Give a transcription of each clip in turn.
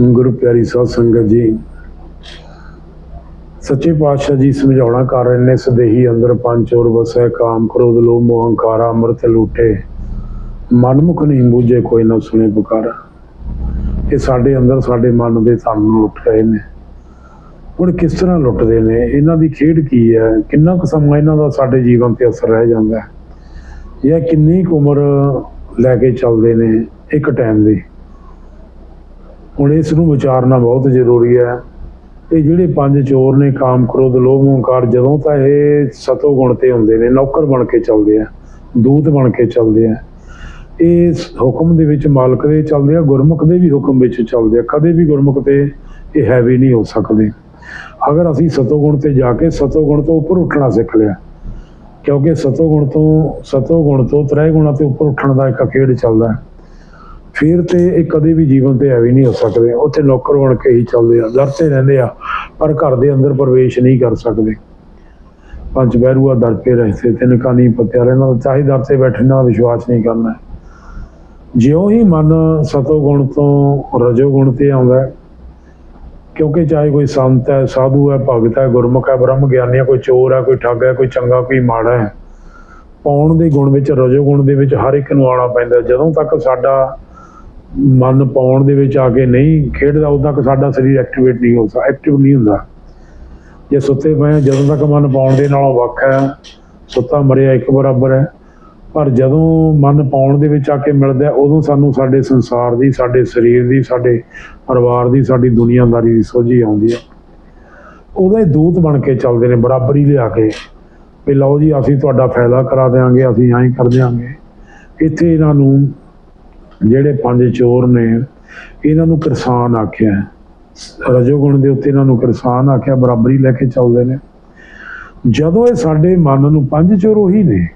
ਗੁਰੂ ਪਿਆਰੀ ਸਾਧ ਸੰਗਤ ਜੀ, ਸੱਚੇ ਪਾਤਸ਼ਾਹ ਜੀ ਸਮਝਾਉਣਾ ਕਰ ਰਹੇ ਨੇ, ਸਦੇਹੀ ਅੰਦਰ ਪੰਜ ਚੋਰ ਵਸੈ, ਕਾਮ ਕ੍ਰੋਧ, ਲੋਭ, ਮੋਹ, ਹੰਕਾਰ, ਅੰਮ੍ਰਿਤ ਲੂਟੇ। ਮਨਮੁਖ ਨਹੀਂ ਬੂਝੇ, ਕੋਈ ਨਾ ਸੁਣੇ ਪੁਕਾਰਾ। ਇਹ ਸਾਡੇ ਅੰਦਰ, ਸਾਡੇ ਮਨ ਦੇ ਧਨ ਲੁੱਟ ਰਹੇ ਨੇ। ਹੁਣ ਕਿਸ ਤਰ੍ਹਾਂ ਲੁੱਟਦੇ ਨੇ? ਇਹਨਾਂ ਦੀ ਖੇਡ ਕੀ ਹੈ? ਕਿੰਨਾ ਕੁ ਸਮਾਂ ਇਹਨਾਂ ਦਾ ਸਾਡੇ ਜੀਵਨ ਤੇ ਅਸਰ ਰਹਿ ਜਾਂਦਾ ਹੈ? ਇਹ ਕਿੰਨੀ ਕੁ ਉਮਰ ਲੈ ਕੇ ਚੱਲਦੇ ਨੇ ਇੱਕ ਟਾਈਮ ਦੀ? ਹੁਣ ਇਸ ਨੂੰ ਵਿਚਾਰਨਾ ਬਹੁਤ ਜ਼ਰੂਰੀ ਹੈ। ਇਹ ਜਿਹੜੇ ਪੰਜ ਚੋਰ ਨੇ ਕਾਮ, ਕ੍ਰੋਧ, ਲੋਭ ਹੰਕਾਰ ਜਦੋਂ ਤਾਂ ਇਹ ਸਤੋ ਗੁਣ ਤੇ ਹੁੰਦੇ ਨੇ, ਨੌਕਰ ਬਣ ਕੇ ਚੱਲਦੇ ਆ, ਦੂਤ ਬਣ ਕੇ ਚੱਲਦੇ ਆ। ਇਹ ਹੁਕਮ ਦੇ ਵਿੱਚ ਮਾਲਕ ਦੇ ਚੱਲਦੇ ਆ, ਗੁਰਮੁਖ ਦੇ ਵੀ ਹੁਕਮ ਵਿੱਚ ਚੱਲਦੇ ਆ। ਕਦੇ ਵੀ ਗੁਰਮੁਖ ਤੇ ਇਹ ਹੈਵੀ ਨਹੀਂ ਹੋ ਸਕਦੇ। ਅਗਰ ਅਸੀਂ ਸਤੋ ਗੁਣ ਤੇ ਜਾ ਕੇ ਸਤੋ ਗੁਣ ਤੋਂ ਉੱਪਰ ਉੱਠਣਾ ਸਿੱਖ ਲਿਆ, ਕਿਉਂਕਿ ਸਤੋ ਗੁਣ ਤੋਂ, ਸਤੋ ਗੁਣ ਤੋਂ ਤ੍ਰੈ ਗੁਣਾ ਤੇ ਉੱਪਰ ਉੱਠਣ ਦਾ ਇੱਕ ਖੇਡ ਚੱਲਦਾ। ਹੈ ਫਿਰ ਤੇ ਇਹ ਕਦੇ ਵੀ ਜੀਵਨ ਤੇ ਐਵੇਂ ਨਹੀਂ ਹੋ ਸਕਦੇ। ਉੱਥੇ ਨੌਕਰ ਬਣ ਕੇ ਹੀ ਚੱਲਦੇ ਆ ਡਰਦੇ ਰਹਿੰਦੇ ਆ, ਪਰ ਘਰ ਦੇ ਅੰਦਰ ਪ੍ਰਵੇਸ਼ ਨਹੀਂ ਕਰ ਸਕਦੇ। ਪੰਜ ਬਹਿਰੂਆ ਦਰ ਪੇ ਰਹਤੇ ਤਿੰਨ ਕਾ ਨਹੀਂ ਪਤਿਆ ਰਹਿਣਾ ਚਾਹੇ ਦਰ ਤੇ ਬੈਠਣਾ ਦਾ ਵਿਸ਼ਵਾਸ ਨਹੀਂ ਕਰਨਾ। ਜਿਉਂ ਹੀ ਮਨ ਸਤੋ ਗੁਣ ਤੋਂ ਰਜੋ ਗੁਣ ਤੇ ਆਉਂਦਾ, ਕਿਉਂਕਿ ਚਾਹੇ ਕੋਈ ਸੰਤ ਹੈ, ਸਾਧੂ ਹੈ, ਭਗਤ ਹੈ, ਗੁਰਮੁਖ ਹੈ, ਬ੍ਰਹਮ ਗਿਆਨੀ ਹੈ, ਕੋਈ ਚੋਰ ਹੈ, ਕੋਈ ਠੱਗ ਹੈ, ਕੋਈ ਚੰਗਾ, ਕੋਈ ਮਾੜਾ ਹੈ, ਪਾਉਣ ਦੇ ਗੁਣ ਵਿੱਚ, ਰਜੋ ਗੁਣ ਦੇ ਵਿੱਚ ਹਰ ਇੱਕ ਨੂੰ ਆਉਣਾ ਪੈਂਦਾ। ਜਦੋਂ ਤੱਕ ਸਾਡਾ ਮਨ ਪਾਉਣ ਦੇ ਵਿੱਚ ਆ ਕੇ ਨਹੀਂ ਖੇਡਦਾ, ਉਦੋਂ ਤੱਕ ਸਾਡਾ ਸਰੀਰ ਐਕਟੀਵੇਟ ਨਹੀਂ ਹੋ ਐਕਟਿਵ ਨਹੀਂ ਹੁੰਦਾ। ਜੇ ਸੁੱਤੇ ਪਏ ਜਦੋਂ ਤੱਕ ਮਨ ਪਾਉਣ ਦੇ ਨਾਲੋਂ ਵੱਖ ਹੈ, ਸੁੱਤਾ ਮਰਿਆ ਇੱਕ ਬਰਾਬਰ ਹੈ। ਪਰ ਜਦੋਂ ਮਨ ਪਾਉਣ ਦੇ ਵਿੱਚ ਆ ਕੇ ਮਿਲਦਾ ਉਦੋਂ ਸਾਨੂੰ ਸਾਡੇ ਸੰਸਾਰ ਦੀ, ਸਾਡੇ ਸਰੀਰ ਦੀ, ਸਾਡੇ ਪਰਿਵਾਰ ਦੀ, ਸਾਡੀ ਦੁਨੀਆਦਾਰੀ ਦੀ ਸੋਝੀ ਆਉਂਦੀ ਹੈ। ਉਹਦਾ ਹੀ ਦੂਤ ਬਣ ਕੇ ਚੱਲਦੇ ਨੇ, ਬਰਾਬਰੀ ਲਿਆ ਕੇ। ਵੀ ਲਓ ਜੀ, ਅਸੀਂ ਤੁਹਾਡਾ ਫਾਇਦਾ ਕਰਾ ਦੇਵਾਂਗੇ ਅਸੀਂ ਐਂ ਕਰ ਦਿਆਂਗੇ। ਇੱਥੇ ਇਹਨਾਂ ਨੂੰ ਜਿਹੜੇ ਪੰਜ ਚੋਰ ਨੇ, ਇਹਨਾਂ ਨੂੰ ਕਿਸਾਨ ਆਖਿਆ ਰਜੋਗੁਣ ਦੇ ਉੱਤੇ ਇਹਨਾਂ ਨੂੰ ਕਿਸਾਨ ਆਖਿਆ, ਬਰਾਬਰੀ ਲੈ ਕੇ ਚੱਲਦੇ ਨੇ। ਜਦੋਂ ਇਹ ਸਾਡੇ ਮਨ ਨੂੰ ਪੰਜ ਚੋਰ ਉਹੀ ਨੇ,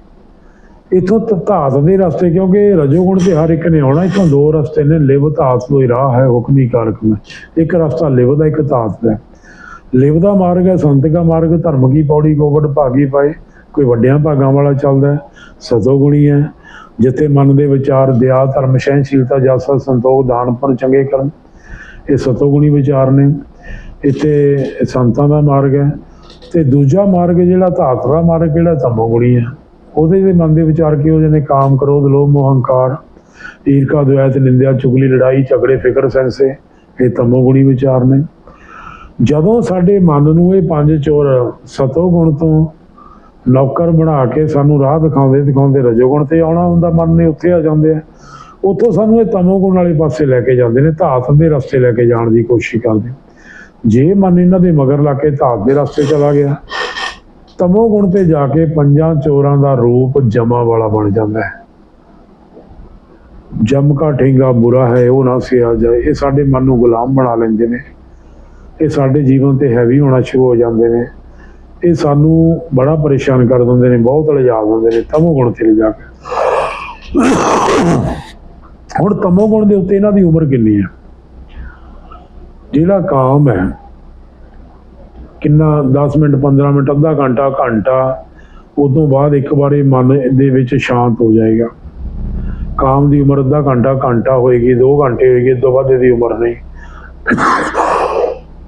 ਇਥੋਂ ਧਾਤ ਦੇ ਰਸਤੇ, ਕਿਉਂਕਿ ਰਜੋਗੁਣ ਤੇ ਹਰ ਇੱਕ ਨੇ ਆਉਣਾ, ਇਥੋਂ ਦੋ ਰਸਤੇ ਨੇ, ਲਿਵ ਧਾਤ ਤੋਂ ਹੀ ਰਾਹ ਹੈ, ਹੁਕਮੀ ਕਾਰਕ ਮੈਂ ਇੱਕ ਰਸਤਾ ਲਿਵ ਦਾ, ਇੱਕ ਧਾਤ ਦਾ। ਲਿਵ ਦਾ ਮਾਰਗ ਹੈ, ਸੰਤ ਦਾ ਮਾਰਗ, ਧਰਮ ਕੀ, ਪੌੜੀ ਗੋਬੜ ਭਾਗੀ, ਪਾਏ। ਕੋਈ ਵੱਡਿਆਂ ਭਾਗਾਂ ਵਾਲਾ ਚੱਲਦਾ ਹੈ ਸਤੋ ਹੈ। ਜਿੱਥੇ ਮਨ ਦੇ ਵਿਚਾਰ ਦਇਆ, ਧਰਮ ਸਹਿਨਸ਼ੀਲਤਾ ਜਸਾ, ਸੰਤੋਖ, ਦਾਨ ਪਰ ਚੰਗੇ ਕਰਮ, ਇਹ ਸਤੋ ਵਿਚਾਰ ਨੇ। ਇੱਥੇ ਸੰਤਾਂ ਦਾ ਮਾਰਗ ਹੈ ਤੇ ਦੂਜਾ ਮਾਰਗ ਜਿਹੜਾ ਧਾਤ ਮਾਰਗ ਜਿਹੜਾ ਤਮੋ ਹੈ। ਉਹਦੇ ਦੇ ਮਨ ਦੇ ਵਿਚਾਰ ਕੀ ਹੋ ਜਾਂਦੇ? ਕਾਮ, ਕ੍ਰੋਧ, ਲੋਭ, ਮੋਹ, ਹੰਕਾਰ, ਈਰਖਾ, ਦੁਆਇਤ, ਨਿੰਦਿਆ, ਚੁਗਲੀ, ਲੜਾਈ, ਝਗੜੇ, ਫਿਕਰ, ਸੈਂਸੇ, ਇਹ ਤਮੋਗੁਣੀ ਵਿਚਾਰ ਨੇ। ਜਦੋਂ ਸਾਡੇ ਮਨ ਨੂੰ ਇਹ ਪੰਜ ਚੋਰ ਸਤੋ ਗੁਣ ਤੋਂ ਨੌਕਰ ਬਣਾ ਕੇ ਸਾਨੂੰ ਰਾਹ ਦਿਖਾਉਂਦੇ ਦਿਖਾਉਂਦੇ ਰਜੋਗੁਣ ਤੇ ਆਉਣਾ ਹੁੰਦਾ, ਮਨ ਨੇ ਉੱਥੇ ਆ ਜਾਂਦੇ ਆ। ਉੱਥੋਂ ਸਾਨੂੰ ਇਹ ਤਮੋ ਵਾਲੇ ਪਾਸੇ ਲੈ ਕੇ ਜਾਂਦੇ ਨੇ, ਧਾਤ ਦੇ ਰਸਤੇ ਲੈ ਕੇ ਜਾਣ ਦੀ ਕੋਸ਼ਿਸ਼ ਕਰਦੇ ਜੇ ਮਨ ਇਹਨਾਂ ਦੇ ਮਗਰ ਲਾ ਕੇ ਧਾਤ ਦੇ ਰਸਤੇ ਚਲਾ ਗਿਆ ਤਮੋਗੁਣ ਤੇ ਜਾ ਕੇ ਪੰਜਾਂ ਚੋਰਾਂ ਦਾ ਰੂਪ ਜਮਾ ਵਾਲਾ ਬਣ ਜਾਂਦਾ ਹੈ। ਜਮ ਕਾ ਠੇਂਗਾ ਬੁਰਾ ਹੈ, ਉਹ ਨਾ ਸਿਆ ਜਾਏ। ਇਹ ਸਾਡੇ ਮਨ ਨੂੰ ਗੁਲਾਮ ਬਣਾ ਲੈਂਦੇ ਨੇ। ਇਹ ਸਾਡੇ ਜੀਵਨ ਤੇ ਹੈਵੀ ਹੋਣਾ ਸ਼ੁਰੂ ਹੋ ਜਾਂਦੇ ਨੇ। ਇਹ ਸਾਨੂੰ ਬੜਾ ਪਰੇਸ਼ਾਨ ਕਰ ਦਿੰਦੇ ਨੇ, ਬਹੁਤ ਲਿਜਾ ਦਿੰਦੇ ਨੇ, ਤਮੋ ਗੁਣ ਤੇ ਲਿਜਾ ਕੇ। ਹੁਣ ਤਮੋ ਗੁਣ ਦੇ ਉੱਤੇ ਇਹਨਾਂ ਦੀ ਉਮਰ ਕਿੰਨੀ ਹੈ? ਜਿਹੜਾ ਕਾਮ ਹੈ, ਕਿੰਨਾ 10 ਮਿੰਟ 15 ਮਿੰਟ, ਅੱਧਾ ਘੰਟਾ ਘੰਟਾ, ਉਦੋਂ ਬਾਅਦ ਇੱਕ ਵਾਰੀ ਮਨ ਦੇ ਵਿੱਚ ਸ਼ਾਂਤ ਹੋ ਜਾਏਗਾ। ਕਾਮ ਦੀ ਉਮਰ ਅੱਧਾ ਘੰਟਾ ਘੰਟਾ ਹੋਏਗੀ 2 ਘੰਟੇ ਹੋਏਗੀ ਤੋਂ ਵੱਧ ਦੀ ਉਮਰ ਨਹੀਂ।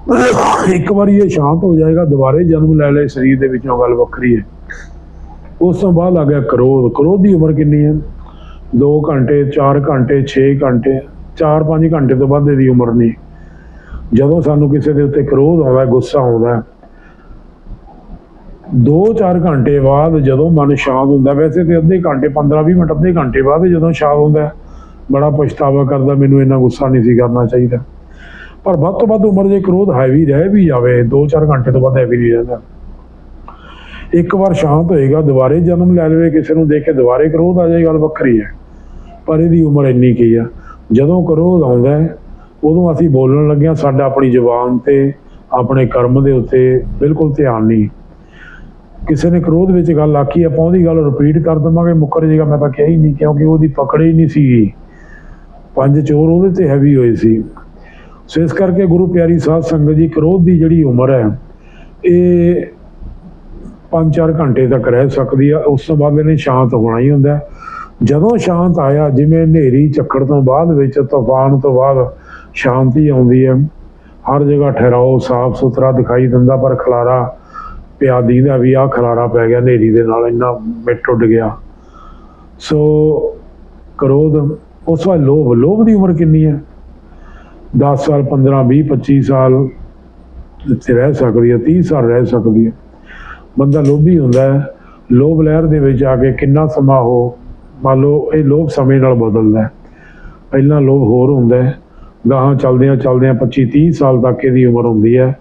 ਇੱਕ ਵਾਰੀ ਇਹ ਸ਼ਾਂਤ ਹੋ ਜਾਏਗਾ ਦੁਬਾਰੇ ਜਨਮ ਲੈ ਲੈ ਸਰੀਰ ਦੇ ਵਿੱਚੋਂ ਗੱਲ ਵੱਖਰੀ ਹੈ। ਉਸ ਤੋਂ ਬਾਅਦ ਆ ਗਿਆ ਕ੍ਰੋਧ। ਕ੍ਰੋਧ ਦੀ ਉਮਰ ਕਿੰਨੀ ਹੈ? 2 ਘੰਟੇ 4 ਘੰਟੇ 6 ਘੰਟੇ 4-5 ਘੰਟੇ ਤੋਂ ਬਾਅਦ ਇਹਦੀ ਉਮਰ ਨਹੀਂ। ਜਦੋਂ ਸਾਨੂੰ ਕਿਸੇ ਦੇ ਉੱਤੇ ਕ੍ਰੋਧ ਆਉਂਦਾ ਗੁੱਸਾ ਆਉਂਦਾ ਹੈ, 2-4 ਘੰਟੇ ਬਾਅਦ ਜਦੋਂ ਮਨ ਸ਼ਾਂਤ ਹੁੰਦਾ ਵੈਸੇ ਤੇ ਅੱਧੇ ਘੰਟੇ 15-20 ਮਿੰਟ ਅੱਧੇ ਘੰਟੇ ਬਾਅਦ ਜਦੋਂ ਸ਼ਾਂਤ ਹੁੰਦਾ ਬੜਾ ਪਛਤਾਵਾ ਕਰਦਾ ਮੈਨੂੰ ਇੰਨਾ ਗੁੱਸਾ ਨਹੀਂ ਸੀ ਕਰਨਾ ਚਾਹੀਦਾ। ਪਰ ਵੱਧ ਤੋਂ ਵੱਧ ਉਮਰ ਜੇ ਕ੍ਰੋਧ ਹੈਵੀ ਰਹਿ ਵੀ ਜਾਵੇ 2-4 ਘੰਟੇ ਤੋਂ ਵੱਧ ਹੈਵੀ ਨਹੀਂ ਰਹਿੰਦਾ। ਇੱਕ ਵਾਰ ਸ਼ਾਂਤ ਹੋਏਗਾ, ਦੁਬਾਰੇ ਜਨਮ ਲੈ ਲਵੇ, ਕਿਸੇ ਨੂੰ ਦੇਖ ਕੇ ਦੁਬਾਰੇ ਕ੍ਰੋਧ ਆ ਜਾਏ ਗੱਲ ਵੱਖਰੀ ਹੈ। ਪਰ ਇਹਦੀ ਉਮਰ ਇੰਨੀ ਕੀ ਆ? ਜਦੋਂ ਕ੍ਰੋਧ ਆਉਂਦਾ ਉਦੋਂ ਅਸੀਂ ਬੋਲਣ ਲੱਗਿਆ ਸਾਡਾ ਆਪਣੀ ਜ਼ੁਬਾਨ ਤੇ, ਆਪਣੇ ਕਰਮ ਦੇ ਉੱਤੇ ਬਿਲਕੁਲ ਧਿਆਨ ਨਹੀਂ। ਕਿਸੇ ਨੇ ਕ੍ਰੋਧ ਵਿੱਚ ਗੱਲ ਆਖੀ, ਆਪਾਂ ਉਹਦੀ ਗੱਲ ਰਿਪੀਟ ਕਰ ਦਵਾਂਗੇ, ਮੁੱਕਰ ਜੇਗਾ ਮੈਂ ਤਾਂ ਕਿਹਾ ਹੀ ਨਹੀਂ, ਕਿਉਂਕਿ ਉਹਦੀ ਪਕੜ ਹੀ ਨਹੀਂ ਸੀ ਪੰਜ ਚੋਰ ਉਹਦੇ ਤੇ ਹੈਵੀ ਹੋਏ ਸੀ। ਸੋ ਇਸ ਕਰਕੇ ਗੁਰੂ ਪਿਆਰੀ ਸਾਧ ਸੰਗਤ ਜੀ, ਕ੍ਰੋਧ ਦੀ ਜਿਹੜੀ ਉਮਰ ਹੈ, ਇਹ 5-4 ਘੰਟੇ ਤੱਕ ਰਹਿ ਸਕਦੀ ਆ। ਉਸ ਤੋਂ ਬਾਅਦ ਇਹਨੇ ਸ਼ਾਂਤ ਹੋਣਾ ਹੀ ਹੁੰਦਾ ਜਦੋਂ ਸ਼ਾਂਤ ਆਇਆ, ਜਿਵੇਂ ਹਨੇਰੀ ਝੱਖੜ ਤੋਂ ਬਾਅਦ ਵਿੱਚ ਤੂਫਾਨ ਤੋਂ ਬਾਅਦ ਸ਼ਾਂਤੀ ਆਉਂਦੀ ਹੈ। ਹਰ ਜਗ੍ਹਾ ਠਹਿਰਾਓ ਸਾਫ਼ ਸੁਥਰਾ ਦਿਖਾਈ ਦਿੰਦਾ, ਪਰ ਖਲਾਰਾ ਪਿਆ, ਦੀਦਾ ਵੀ ਆ ਖਲਾਰਾ ਪੈ ਗਿਆ, ਹਨੇਰੀ ਦੇ ਨਾਲ ਇੰਨਾ ਮਿੱਟ ਉੱਡ ਗਿਆ। ਸੋ ਕ੍ਰੋਧ, ਉਸ ਵਾਰ ਲੋਭ ਲੋਭ ਦੀ ਉਮਰ ਕਿੰਨੀ ਹੈ? 10 ਸਾਲ 15 20 25 ਸਾਲ ਇੱਥੇ ਰਹਿ ਸਕਦੀ ਹੈ 30 ਸਾਲ ਰਹਿ ਸਕਦੀ ਹੈ। ਬੰਦਾ ਲੋਭੀ ਹੁੰਦਾ ਹੈ। ਲੋਭ ਲਹਿਰ ਦੇ ਵਿੱਚ ਆ ਕੇ ਕਿੰਨਾ ਸਮਾਂ ਹੋ ਮੰਨ ਲਓ ਇਹ ਲੋਭ ਸਮੇਂ ਨਾਲ ਬਦਲਦਾ ਪਹਿਲਾਂ ਲੋਭ ਹੋਰ ਹੁੰਦਾ ਹੈ। ਗਾਹਾਂ ਚੱਲਦਿਆਂ ਚੱਲਦਿਆਂ 25 30 ਸਾਲ ਤੱਕ ਇਹਦੀ ਉਮਰ ਹੁੰਦੀ ਹੈ।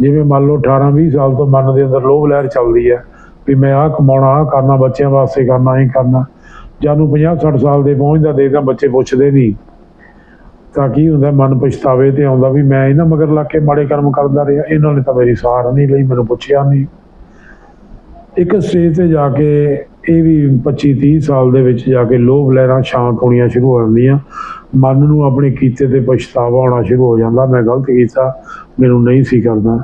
ਜਿਵੇਂ ਮੰਨ ਲਓ 18 20 ਸਾਲ ਤੋਂ ਮਨ ਦੇ ਅੰਦਰ ਲੋਭ ਲਹਿਰ ਚੱਲਦੀ ਹੈ ਵੀ ਮੈਂ ਆਹ ਕਮਾਉਣਾ, ਆਹ ਕਰਨਾ, ਬੱਚਿਆਂ ਵਾਸਤੇ ਕਰਨਾ ਇਹ ਕਰਨਾ। ਜਾਨੂੰ 50 60 ਸਾਲ ਦੇ ਪਹੁੰਚਦਾ ਦੇਖਦਾ ਬੱਚੇ ਪੁੱਛਦੇ ਨਹੀਂ। ਤਾਂ ਕੀ ਹੁੰਦਾ, ਮਨ ਪਛਤਾਵੇ ਤੇ ਆਉਂਦਾ ਵੀ ਮੈਂ ਇਹਨਾਂ ਮਗਰ ਲੱਗ ਕੇ ਮਾੜੇ ਕਰਮ ਕਰਦਾ ਰਿਹਾ, ਇਹਨਾਂ ਨੇ ਤਾਂ ਮੇਰੀ ਸਾਰ ਨਹੀਂ ਲਈ, ਮੈਨੂੰ ਪੁੱਛਿਆ ਨਹੀਂ। ਇੱਕ ਸਟੇਜ ਤੇ ਜਾ ਕੇ ਇਹ ਵੀ 25 30 ਸਾਲ ਦੇ ਵਿੱਚ ਜਾ ਕੇ ਲੋਭ ਲਹਿਰਾਂ ਸ਼ਾਂਤ ਹੋਣੀਆਂ ਸ਼ੁਰੂ ਹੋ ਜਾਂਦੀਆਂ। ਮਨ ਨੂੰ ਆਪਣੇ ਕੀਤੇ ਤੇ ਪਛਤਾਵਾ ਹੋਣਾ ਸ਼ੁਰੂ ਹੋ ਜਾਂਦਾ, ਮੈਂ ਗਲਤ ਕੀਤਾ, ਮੈਨੂੰ ਨਹੀਂ ਸੀ ਕਰਦਾ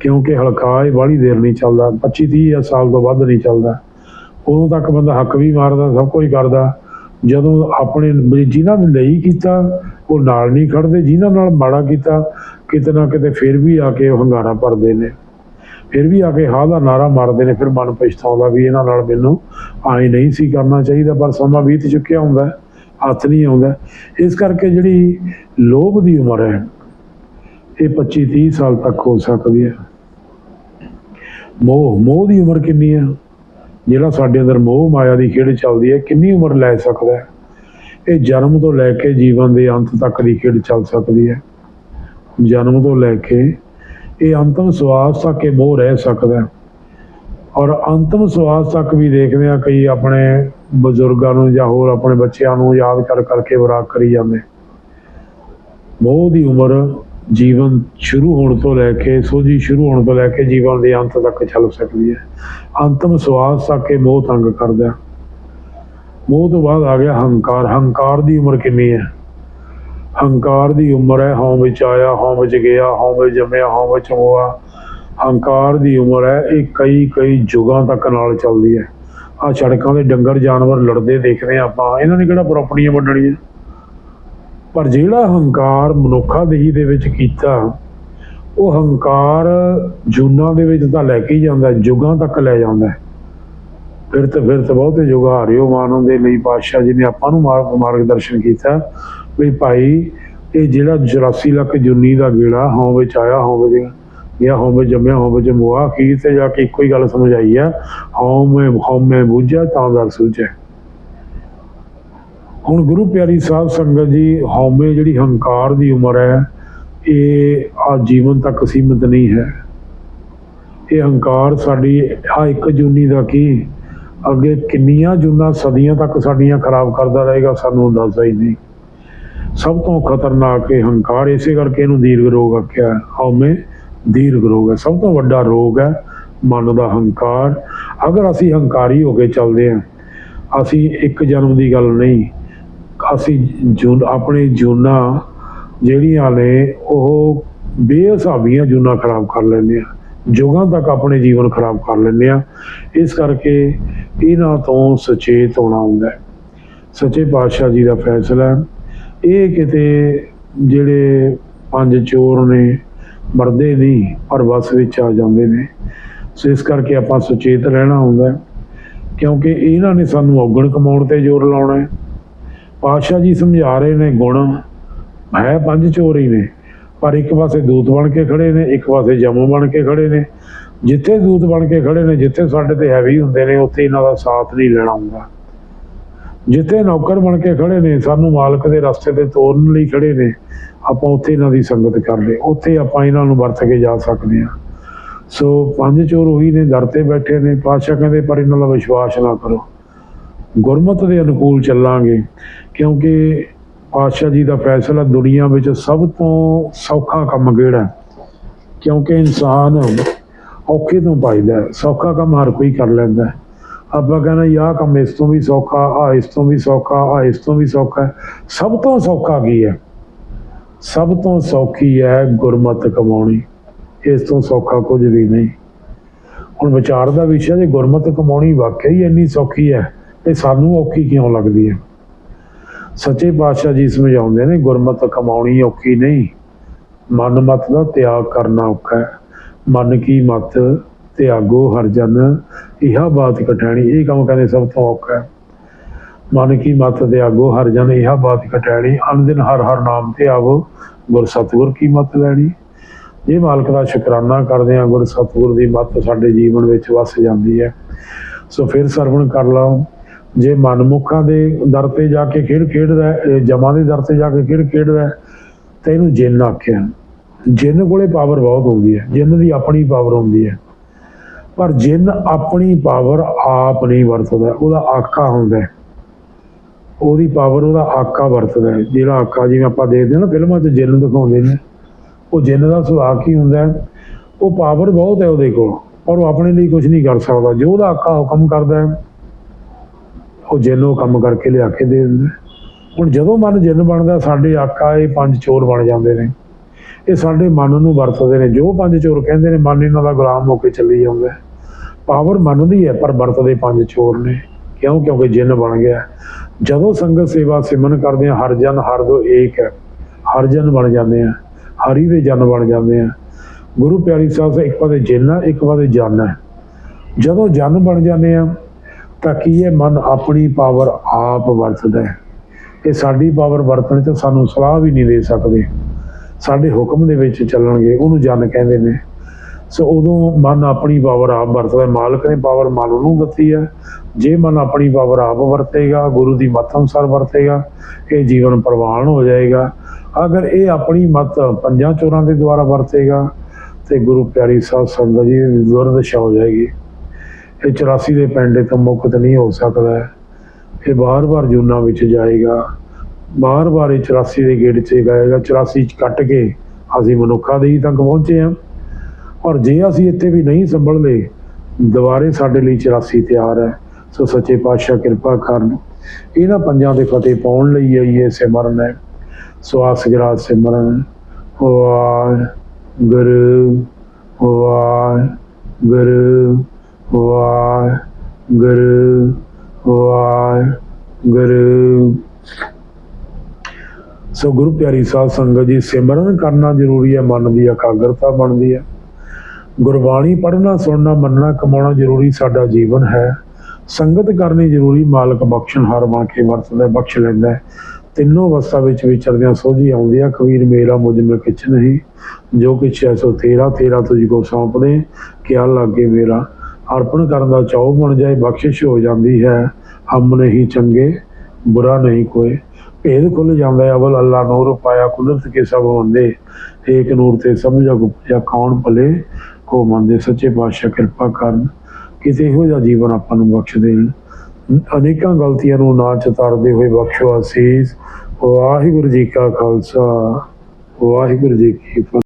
ਕਿਉਂਕਿ ਹਲਕਾ ਇਹ ਬਾਹਲੀ ਦੇਰ ਨਹੀਂ ਚੱਲਦਾ 25 30 ਸਾਲ ਤੋਂ ਵੱਧ ਨਹੀਂ ਚੱਲਦਾ। ਉਦੋਂ ਤੱਕ ਬੰਦਾ ਹੱਕ ਵੀ ਮਾਰਦਾ, ਸਭ ਕੁਝ ਕਰਦਾ। ਜਦੋਂ ਆਪਣੇ ਜਿਹਨਾਂ ਨੇ ਲਈ ਕੀਤਾ ਉਹ ਨਾਲ ਨਹੀਂ ਖੜਦੇ ਜਿਨ੍ਹਾਂ ਨਾਲ ਮਾੜਾ ਕੀਤਾ, ਕਿਤੇ ਨਾ ਕਿਤੇ ਫਿਰ ਵੀ ਆ ਕੇ ਉਹ ਹੰਗਾਰਾ ਭਰਦੇ ਨੇ। ਫਿਰ ਵੀ ਆ ਕੇ ਹਾਂ ਦਾ ਨਾਰਾ ਮਾਰਦੇ ਨੇ, ਫਿਰ ਮਨ ਪਛਤਾਉਂਦਾ ਵੀ ਇਹਨਾਂ ਨਾਲ ਮੈਨੂੰ ਆਏ ਨਹੀਂ ਸੀ ਕਰਨਾ ਚਾਹੀਦਾ, ਪਰ ਸਮਾਂ ਬੀਤ ਚੁੱਕਿਆ ਹੁੰਦਾ ਹੱਥ ਨਹੀਂ ਆਉਂਦਾ ਇਸ ਕਰਕੇ ਜਿਹੜੀ ਲੋਭ ਦੀ ਉਮਰ ਹੈ, ਇਹ 25 30 ਸਾਲ ਤੱਕ ਹੋ ਸਕਦੀ ਹੈ। ਮੋਹ ਮੋਹ ਦੀ ਉਮਰ ਕਿੰਨੀ ਹੈ? ਜਿਹੜਾ ਸਾਡੇ ਅੰਦਰ ਮੋਹ ਮਾਇਆ ਦੀ ਖੇਡ ਚੱਲਦੀ ਹੈ, ਕਿੰਨੀ ਉਮਰ ਲੈ ਸਕਦਾ ਹੈ? ਇਹ ਜਨਮ ਤੋਂ ਲੈ ਕੇ ਜੀਵਨ ਦੇ ਅੰਤ ਤੱਕ ਦੀ ਖੇਡ ਚੱਲ ਸਕਦੀ ਹੈ। ਜਨਮ ਤੋਂ ਲੈ ਕੇ ਇਹ ਅੰਤਮ ਸਵਾਸ ਤੱਕ ਇਹ ਮੋਹ ਰਹਿ ਸਕਦਾ ਹੈ। ਔਰ ਅੰਤਮ ਸਵਾਸ ਤੱਕ ਵੀ ਦੇਖਦੇ ਆ ਕਈ ਆਪਣੇ ਬਜ਼ੁਰਗਾਂ ਨੂੰ ਜਾਂ ਹੋਰ ਆਪਣੇ ਬੱਚਿਆਂ ਨੂੰ ਯਾਦ ਕਰ ਕਰਕੇ ਵਿਰਾਗ ਕਰੀ ਜਾਂਦੇ ਮੋਹ ਦੀ ਉਮਰ ਜੀਵਨ ਸ਼ੁਰੂ ਹੋਣ ਤੋਂ ਲੈ ਕੇ ਸੋਝੀ ਸ਼ੁਰੂ ਹੋਣ ਤੋਂ ਲੈ ਕੇ ਜੀਵਨ ਦੇ ਅੰਤ ਤੱਕ ਚੱਲ ਸਕਦੀ ਹੈ। ਅੰਤਮ ਸਵਾਸ ਤੱਕ ਇਹ ਮੋਹ ਤੰਗ ਕਰਦਾ ਮੋਹ ਤੋਂ ਬਾਅਦ ਆ ਗਿਆ ਹੰਕਾਰ। ਹੰਕਾਰ ਦੀ ਉਮਰ ਕਿੰਨੀ ਹੈ? ਹੰਕਾਰ ਦੀ ਉਮਰ ਹੈ ਹਉ ਵਿੱਚ ਆਇਆ ਹਉ ਵਿੱਚ ਗਿਆ ਹਉ ਵਿੱਚ ਜੰਮਿਆ ਹਉ ਵਿੱਚ ਹੋਆ। ਹੰਕਾਰ ਦੀ ਉਮਰ ਹੈ ਇਹ ਕਈ ਕਈ ਯੁਗਾਂ ਤੱਕ ਨਾਲ ਚੱਲਦੀ ਹੈ। ਆ ਸੜਕਾਂ ਦੇ ਡੰਗਰ ਜਾਨਵਰ ਲੜਦੇ ਦੇਖਦੇ ਹਾਂ ਆਪਾਂ। ਇਹਨਾਂ ਨੇ ਕਿਹੜਾ ਪ੍ਰਾਪਰਟੀਆਂ ਵੰਡਣੀਆਂ? ਪਰ ਜਿਹੜਾ ਹੰਕਾਰ ਮਨੁੱਖਾ ਦੇਹੀ ਦੇ ਵਿੱਚ ਕੀਤਾ ਉਹ ਹੰਕਾਰ ਜੂਨਾਂ ਦੇ ਵਿੱਚ ਤਾਂ ਲੈ ਕੇ ਹੀ ਜਾਂਦਾ ਹੈ, ਤੱਕ ਲੈ ਜਾਂਦਾ ਫਿਰ ਤੇ ਫਿਰ ਤੇ ਬਹੁਤੇ ਯੁਗ ਹਾਰਿਓ, ਮਾਨੋ ਦੇ ਲਈ ਪਾਤਸ਼ਾਹ ਜੀ ਨੇ ਆਪਾਂ ਨੂੰ ਮਾਰਗ ਮਾਰਗਦਰਸ਼ਨ ਕੀਤਾ। ਵੀ ਭਾਈ, ਇਹ ਜਿਹੜਾ 84 ਲੱਖ ਜੁਨੀ ਦਾ ਗੇੜਾ ਹਉ ਵਿੱਚ ਆਇਆ, ਹਉ ਵਿੱਚ ਗਿਆ ਹਉ ਵਿੱਚ ਜੰਮਿਆ, ਹਉ ਵਿੱਚ ਮੁਆ, ਅਖੀਰ ਤੇ ਜਾ ਕੇ ਇੱਕੋ ਹੀ ਗੱਲ ਸਮਝ ਆਈ ਆ, ਹਉ ਮੈਂ ਹਉ ਮੈਂ ਬੁੱਝਾ ਤਾਂ ਦਰ ਸੁਝੇ ਹੁਣ ਗੁਰੂ ਪਿਆਰੀ ਸਾਹਿਬ ਸੰਗਤ ਜੀ ਹਉਮੈ ਜਿਹੜੀ ਹੰਕਾਰ ਦੀ ਉਮਰ ਹੈ, ਇਹ ਆ ਜੀਵਨ ਤੱਕ ਸੀਮਿਤ ਨਹੀਂ ਹੈ। ਇਹ ਹੰਕਾਰ ਸਾਡੀ ਆ ਇੱਕ ਜੂਨੀ ਦਾ ਕੀ ਅੱਗੇ ਕਿੰਨੀਆਂ ਜੂਨਾਂ ਸਦੀਆਂ ਤੱਕ ਸਾਡੀਆਂ ਖਰਾਬ ਕਰਦਾ ਰਹੇਗਾ, ਸਾਨੂੰ ਅੰਦਾਜ਼ਾ ਹੀ ਨਹੀਂ। ਸਭ ਤੋਂ ਖਤਰਨਾਕ ਇਹ ਹੰਕਾਰ ਇਸੇ ਕਰਕੇ ਇਹਨੂੰ ਦੀਰਘ ਰੋਗ ਆਖਿਆ ਹਉਮੈ ਦੀਰਘ ਰੋਗ ਹੈ। ਸਭ ਤੋਂ ਵੱਡਾ ਰੋਗ ਹੈ ਮਨ ਦਾ ਹੰਕਾਰ। ਅਗਰ ਅਸੀਂ ਹੰਕਾਰੀ ਹੋ ਕੇ ਚੱਲਦੇ ਹਾਂ, ਅਸੀਂ ਇੱਕ ਜਨਮ ਦੀ ਗੱਲ ਨਹੀਂ, ਅਸੀਂ ਜੂਨ, ਆਪਣੇ ਜੂਨਾਂ ਜਿਹੜੀਆਂ ਨੇ, ਉਹ ਬੇਹਿਸਾਬੀਆਂ ਜੂਨਾਂ ਖਰਾਬ ਕਰ ਲੈਂਦੇ ਆ ਜੁਗਾਂ ਤੱਕ ਆਪਣੇ ਜੀਵਨ ਖਰਾਬ ਕਰ ਲੈਂਦੇ ਆ ਇਸ ਕਰਕੇ ਇਹਨਾਂ ਤੋਂ ਸੁਚੇਤ ਹੋਣਾ ਹੁੰਦਾ ਹੈ। ਸੱਚੇ ਪਾਤਸ਼ਾਹ ਜੀ ਦਾ ਫੈਸਲਾ ਇਹ ਕਿਤੇ ਜਿਹੜੇ ਪੰਜ ਚੋਰ ਨੇ, ਮਰਦੇ ਨਹੀਂ ਪਰ ਵਸ ਵਿੱਚ ਆ ਜਾਂਦੇ ਨੇ, ਸੋ ਇਸ ਕਰਕੇ ਆਪਾਂ ਸੁਚੇਤ ਰਹਿਣਾ ਹੁੰਦਾ ਕਿਉਂਕਿ ਇਹਨਾਂ ਨੇ ਸਾਨੂੰ ਔਗਣ ਕਮਾਉਣ ਤੇ ਜ਼ੋਰ ਲਾਉਣਾ ਹੈ। ਪਾਤਸ਼ਾਹ ਜੀ ਸਮਝਾ ਰਹੇ ਨੇ ਗੁਣ, ਹੈ ਪੰਜ ਚੋਰ ਹੀ ਨੇ, ਪਰ ਇੱਕ ਪਾਸੇ ਦੂਤ ਬਣ ਕੇ ਖੜੇ ਨੇ, ਇੱਕ ਪਾਸੇ ਜਮੋ ਬਣ ਕੇ ਖੜੇ ਨੇ। ਜਿੱਥੇ ਦੂਤ ਬਣ ਕੇ ਖੜੇ ਨੇ, ਜਿੱਥੇ ਸਾਡੇ ਤੇ ਹੈਵੀ ਹੁੰਦੇ ਨੇ, ਉੱਥੇ ਇਹਨਾਂ ਦਾ ਸਾਥ ਨਹੀਂ ਲੈਣਾ ਹੁੰਦਾ। ਜਿੱਥੇ ਨੌਕਰ ਬਣ ਕੇ ਖੜੇ ਨੇ, ਸਾਨੂੰ ਮਾਲਕ ਦੇ ਰਸਤੇ ਤੇ ਤੋਰਨ ਲਈ ਖੜੇ ਨੇ, ਆਪਾਂ ਉੱਥੇ ਇਹਨਾਂ ਦੀ ਸੰਗਤ ਕਰਦੇ। ਉੱਥੇ ਆਪਾਂ ਇਹਨਾਂ ਨੂੰ ਵਰਤ ਕੇ ਜਾ ਸਕਦੇ ਹਾਂ। ਸੋ ਪੰਜ ਚੋਰ ਉਹੀ ਨੇ, ਦਰ ਤੇ ਬੈਠੇ ਨੇ, ਪਾਤਸ਼ਾਹ ਕਹਿੰਦੇ, ਪਰ ਇਹਨਾਂ ਦਾ ਵਿਸ਼ਵਾਸ ਨਾ ਕਰੋ। ਗੁਰਮਤ ਦੇ ਅਨੁਕੂਲ ਚੱਲਾਂਗੇ, ਕਿਉਂਕਿ ਪਾਤਸ਼ਾਹ ਜੀ ਦਾ ਫੈਸਲਾ ਦੁਨੀਆ ਵਿੱਚ ਸਭ ਤੋਂ ਸੌਖਾ ਕੰਮ ਕਿਹੜਾ ਕਿਉਂਕਿ ਇਨਸਾਨ ਔਖੇ ਤੋਂ ਪਾਈਦਾ ਸੌਖਾ ਕੰਮ ਹਰ ਕੋਈ ਕਰ ਲੈਂਦਾ ਆਪਾਂ ਕਹਿੰਦੇ ਯਾ ਕੰਮ ਇਸ ਤੋਂ ਵੀ ਸੌਖਾ ਆ ਇਸ ਤੋਂ ਵੀ ਸੌਖਾ ਆ ਇਸ ਤੋਂ ਵੀ ਸੌਖਾ ਸਭ ਤੋਂ ਸੌਖਾ ਕੀ ਹੈ? ਸਭ ਤੋਂ ਸੌਖੀ ਹੈ ਗੁਰਮਤ ਕਮਾਉਣੀ। ਇਸ ਤੋਂ ਸੌਖਾ ਕੁਝ ਵੀ ਨਹੀਂ। ਹੁਣ ਵਿਚਾਰ ਦਾ ਵਿਸ਼ਾ ਜੇ ਗੁਰਮਤ ਕਮਾਉਣੀ ਵਾਕਿਆ ਹੀ ਇੰਨੀ ਸੌਖੀ ਹੈ, ਤੇ ਸਾਨੂੰ ਔਖੀ ਕਿਉਂ ਲੱਗਦੀ ਹੈ? ਸੱਚੇ ਪਾਤਸ਼ਾਹ ਜੀ ਸਮਝਾਉਂਦੇ ਨੇ, ਗੁਰਮਤ ਕਮਾਉਣੀ ਔਖੀ ਨਹੀਂ। ਮਨ ਮਤ ਦਾ ਤਿਆਗ ਕਰਨਾ ਔਖਾ ਹੈ। ਮਨ ਕੀ ਮਤ ਤਿਆਗੋ ਹਰ ਜਨ ਇਹਾ ਬਾਤ ਕਟਾਣੀ ਇਹ ਕੰਮ ਕਹਿੰਦੇ ਸਭ ਤੋਂ ਔਖਾ ਹੈ। ਮਨ ਕੀ ਮਤ ਤਿਆਗੋ ਹਰ ਜਨ ਇਹਾ ਬਾਤ ਕਟਾਣੀ ਅਨ ਦਿਨ ਹਰ ਹਰ ਨਾਮ ਤੇ ਆਵੋ ਗੁਰ ਸਤਿਗੁਰ ਕੀ ਮਤ ਲੈਣੀ। ਜੇ ਮਾਲਕ ਦਾ ਸ਼ੁਕਰਾਨਾ ਕਰਦੇ ਆ ਗੁਰ ਸਤਿਗੁਰ ਦੀ ਮਤ ਸਾਡੇ ਜੀਵਨ ਵਿੱਚ ਵਸ ਜਾਂਦੀ ਹੈ। ਸੋ ਫਿਰ ਸਰਵਣ ਕਰ ਲਓ। ਜੇ ਮਨਮੁੱਖਾਂ ਦੇ ਦਰ ਤੇ ਜਾ ਕੇ ਖੇਡ ਖੇਡਦਾ ਜਮਾਂ ਦੇ ਦਰ ਤੇ ਜਾ ਕੇ ਖੇਡ ਖੇਡਦਾ ਹੈ, ਤਾਂ ਇਹਨੂੰ ਜਿੰਨ ਆਖਿਆ। ਜਿੰਨ ਕੋਲੇ ਪਾਵਰ ਬਹੁਤ ਹੁੰਦੀ ਹੈ, ਜਿੰਨ ਦੀ ਆਪਣੀ ਪਾਵਰ ਹੁੰਦੀ ਹੈ। ਪਰ ਜਿੰਨ ਆਪਣੀ ਪਾਵਰ ਆਪ ਨਹੀਂ ਵਰਤਦਾ, ਉਹਦਾ ਆਕਾ ਹੁੰਦਾ ਉਹਦੀ ਪਾਵਰ ਉਹਦਾ ਆਕਾ ਵਰਤਦਾ ਜਿਹੜਾ ਆਕਾ ਜਿਵੇਂ ਆਪਾਂ ਦੇਖਦੇ ਹਾਂ ਨਾ ਫਿਲਮਾਂ 'ਚ ਜਿੰਨ ਦਿਖਾਉਂਦੇ ਨੇ, ਉਹ ਜਿੰਨ ਦਾ ਸੁਭਾਅ ਹੀ ਹੁੰਦਾ ਉਹ ਪਾਵਰ ਬਹੁਤ ਹੈ ਉਹਦੇ ਕੋਲ, ਪਰ ਉਹ ਆਪਣੇ ਲਈ ਕੁਝ ਨਹੀਂ ਕਰ ਸਕਦਾ। ਜੋ ਉਹਦਾ ਆਕਾ ਹੁਕਮ ਕਰਦਾ ਹੈ। ਉਹ ਜਿੰਨ ਉਹ ਕੰਮ ਕਰਕੇ ਲਿਆ ਕੇ ਦੇ ਦਿੰਦਾ ਹੁਣ ਜਦੋਂ ਮਨ ਜਿੰਨ ਬਣਦਾ, ਸਾਡੇ ਆਕਾ ਇਹ ਪੰਜ ਚੋਰ ਬਣ ਜਾਂਦੇ ਨੇ। ਇਹ ਸਾਡੇ ਮਨ ਨੂੰ ਵਰਤਦੇ ਨੇ। ਜੋ ਪੰਜ ਚੋਰ ਕਹਿੰਦੇ ਨੇ, ਮਨ ਇਹਨਾਂ ਦਾ ਗੁਲਾਮ ਹੋ ਕੇ ਚੱਲੀ ਜਾਂਦਾ ਪਾਵਰ ਮਨ ਦੀ ਹੈ, ਪਰ ਵਰਤਦੇ ਪੰਜ ਚੋਰ ਨੇ। ਕਿਉਂ? ਕਿਉਂਕਿ ਜਿੰਨ ਬਣ ਗਿਆ ਜਦੋਂ ਸੰਗਤ ਸੇਵਾ ਸਿਮਨ ਕਰਦੇ ਆ ਹਰ ਜਨ, ਹਰ ਦੋ ਏਕ ਹੈ। ਹਰ ਜਨ ਬਣ ਜਾਂਦੇ ਆ ਹਰੀ ਦੇ ਜਨ ਬਣ ਜਾਂਦੇ ਆ ਗੁਰੂ ਪਿਆਰੀ ਸਾਹਿਬ ਸੇ ਇੱਕ ਪਾਸੇ ਜਿੰਨ ਹੈ, ਇੱਕ ਪਾਸੇ ਜਨ ਹੈ। ਜਦੋਂ ਜਨ ਬਣ ਜਾਂਦੇ ਆ ਤਾਂ ਕੀ ਹੈ ਮਨ ਆਪਣੀ ਪਾਵਰ ਆਪ ਵਰਤਦਾ ਹੈ? ਇਹ ਸਾਡੀ ਪਾਵਰ ਵਰਤਣ ਚ ਸਾਨੂੰ ਸਲਾਹ ਵੀ ਨਹੀਂ ਦੇ ਸਕਦੇ। ਸਾਡੇ ਹੁਕਮ ਦੇ ਵਿੱਚ ਚੱਲਣਗੇ, ਉਹਨੂੰ ਜਨ ਕਹਿੰਦੇ ਨੇ। ਸੋ ਉਦੋਂ ਮਨ ਆਪਣੀ ਪਾਵਰ ਆਪ ਵਰਤਦਾ ਮਾਲਕ ਨੇ ਪਾਵਰ ਮਨ ਨੂੰ ਦਿੱਤੀ ਹੈ। ਜੇ ਮਨ ਆਪਣੀ ਪਾਵਰ ਆਪ ਵਰਤੇਗਾ, ਗੁਰੂ ਦੀ ਮੱਤ ਅਨੁਸਾਰ ਵਰਤੇਗਾ, ਇਹ ਜੀਵਨ ਪ੍ਰਵਾਨ ਹੋ ਜਾਏਗਾ। ਅਗਰ ਇਹ ਆਪਣੀ ਮੱਤ ਪੰਜਾਂ ਚੋਰਾਂ ਦੇ ਦੁਆਰਾ ਵਰਤੇਗਾ, ਤੇ ਗੁਰੂ ਪਿਆਰੀ ਸਾਹਿਬ ਸੰਗਤ ਜੀ ਦੀ ਦੁਰਦਸ਼ਾ ਹੋ ਜਾਏਗੀ। ਇਹ 84 ਦੇ ਪੈਂਡੇ ਤੋਂ ਮੁਕਤ ਨਹੀਂ ਹੋ ਸਕਦਾ ਇਹ ਬਾਰ-ਬਾਰ ਜੂਨਾਂ ਵਿੱਚ ਜਾਏਗਾ। ਬਾਰ ਬਾਰੇ ਇਹ 84 ਦੇ ਗੇੜ 'ਚ ਗਏਗਾ 84 ਚ ਕੱਟ ਕੇ ਅਸੀਂ ਮਨੁੱਖਾਂ ਦੇ ਹੀ ਤੱਕ ਪਹੁੰਚੇ ਹਾਂ। ਔਰ ਜੇ ਅਸੀਂ ਇੱਥੇ ਵੀ ਨਹੀਂ ਸੰਭਲ ਲਏ ਦੁਬਾਰੇ ਸਾਡੇ ਲਈ 84 ਤਿਆਰ ਹੈ। ਸੋ ਸੱਚੇ ਪਾਤਸ਼ਾਹ ਕਿਰਪਾ ਕਰਨ, ਇਹਨਾਂ ਪੰਜਾਂ ਦੇ ਫਤਿਹ ਪਾਉਣ ਲਈ ਆਈ ਇਹ ਸਿਮਰਨ ਹੈ। ਸਵਾਸ ਗਰਾਸ ਸਿਮਰਨ, ਵਾਹਿਗੁਰੂ ਵਾਹਿਗੁਰੂ ਵਾਹਿਗੁਰੂ ਵਾਹਿਗੁਰੂ। ਸੋ ਗੁਰੂ ਪਿਆਰੀ ਸਾਧ ਸੰਗਤ ਜੀ, ਸਿਮਰਨ ਕਰਨਾ ਜ਼ਰੂਰੀ ਹੈ, ਮਨ ਦੀ ਇਕਾਗਰਤਾ ਬਣਦੀ ਹੈ। ਗੁਰਬਾਣੀ ਪੜ੍ਹਨਾ, ਸੁਣਨਾ, ਮੰਨਣਾ, ਕਮਾਉਣਾ ਜ਼ਰੂਰੀ ਸਾਡਾ ਜੀਵਨ ਹੈ। ਸੰਗਤ ਕਰਨੀ ਜ਼ਰੂਰੀ, ਮਾਲਕ ਬਖਸ਼ਣ ਹਰ ਬਣ ਕੇ ਵਰਤਦਾ, ਬਖਸ਼ ਲੈਂਦਾ ਹੈ। ਤਿੰਨੋਂ ਅਵਸਥਾ ਵਿੱਚ ਵਿਚਰਦਿਆਂ ਸੋਝੀ ਆਉਂਦੀ ਆ ਕਬੀਰ ਮੇਰਾ ਮੁਝ ਮੇ ਕਿਛ ਨਹੀਂ। ਜੋ ਕਿਛ ਹੈ ਸੋ ਤੇਰਾ ਤੇਰਾ ਤੁਝ ਕੋ ਸੌਂਪਦੇ, ਕਿਆ ਲਾਗੇ ਮੇਰਾ। ਅਰਪਣ ਕਰਨ ਦਾ ਚਾਉ ਬਣ ਜਾਏ, ਬਖਸ਼ਿਸ਼ ਹੋ ਜਾਂਦੀ ਹੈ। ਹਮ ਨਹੀਂ ਚੰਗੇ, ਬੁਰਾ ਨਹੀਂ ਕੋਈ। ਭੇਦ ਖੁੱਲ ਜਾਂਦਾ ਹੈ, ਅਵਲ ਅੱਲਾ ਨੂਰ ਪਾਇਆ ਕੁਦਰਤ ਕੇ ਸਭ ਹੁੰਦੇ ਏਕ ਨੂਰ ਤੇ ਸਮਝਾ ਗੁਪਜਾ ਕੌਣ ਭਲੇ, ਕੋ ਮੰਦੇ ਸੱਚੇ ਪਾਤਸ਼ਾਹ ਕਿਰਪਾ ਕਰਨ। ਕਿਤੇ ਇਹੋ ਜਿਹਾ ਜੀਵਨ ਆਪਾਂ ਨੂੰ ਬਖਸ਼ ਦੇਣ ਅਨੇਕਾਂ ਗਲਤੀਆਂ ਨੂੰ ਨਾ ਚਤਾਰਦੇ ਹੋਏ ਬਖਸ਼ੋ ਅਸੀਸ। ਵਾਹਿਗੁਰੂ ਜੀ ਕਾ ਖਾਲਸਾ, ਵਾਹਿਗੁਰੂ ਜੀ ਕੀ